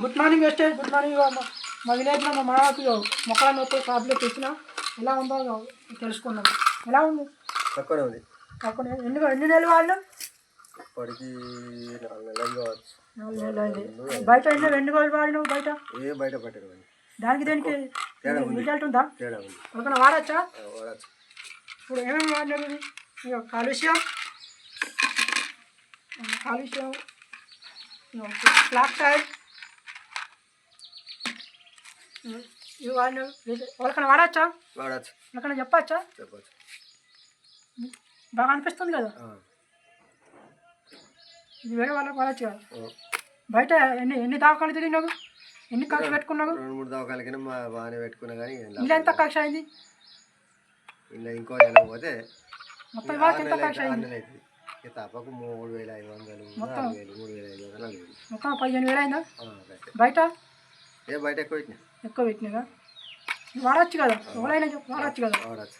Good morning వెస్టే good morning మా- విలేజ్లో మా ఇగో మొక్కల నొప్పి టాబ్లెట్ ఇచ్చిన ఎలా ఉందో తెలుసుకున్నాం ఎలా ఉంది? తక్కువనే ఉంది. కాకుండా ఎన్ని ఎన్ని నెలలు వాడినా? ఇప్పటికి నాలుగు నెలలు కావచ్చు నాలుగు నెలలు అయింది. బయట ఎన్ని ఎన్ని రోజులు వాడినావు బయట? ఏ బయట పట్టడం అని దానికి దేనికి. రిజల్ట్ ఉందా? తేడా ఉంది. వాడచ్చా? ఇప్పుడు ఏమేమి ఇగో కాలుష్యం. కాలుష్యం. ఫ్లాక్సైడ్. ఇవి వాడినారు ఎవరికైనా వాడచ్చా వాడచ్చు. ఎవరికైనా చెప్పచ్చా చెప్పచ్చు. బాగా అనిపిస్తుంది కదా? ఇది వేరే వాళ్ళకి వాడచ్చు కదా. బయట ఎన్ని ఎన్ని దాకాలు తిరిగినావు? ఎన్ని ఖర్చు పెట్టుకున్నావు? రెండు మూడు దవాఖాలకైనా మా బాగానే పెట్టుకున్నా కానీ ఇలా ఎంత ఖర్చు అయింది. ఇలా ఇంకో నెల పోతే మొత్తం ఇవాళ ఎంత ఆరు అయింది తప్పకు మూడు వేల ఐదు వందలు మొత్తం? మూడు వేల ఐదు వందలు మొత్తం పదిహేను వేలు అయిందా. బయట? ఏ బయట ఎక్కువ పెట్టినా ఎక్కువ పెట్టినా వాడచ్చు కదా? ఎవరైనా వాడచ్చు కదా? వాడచ్చు.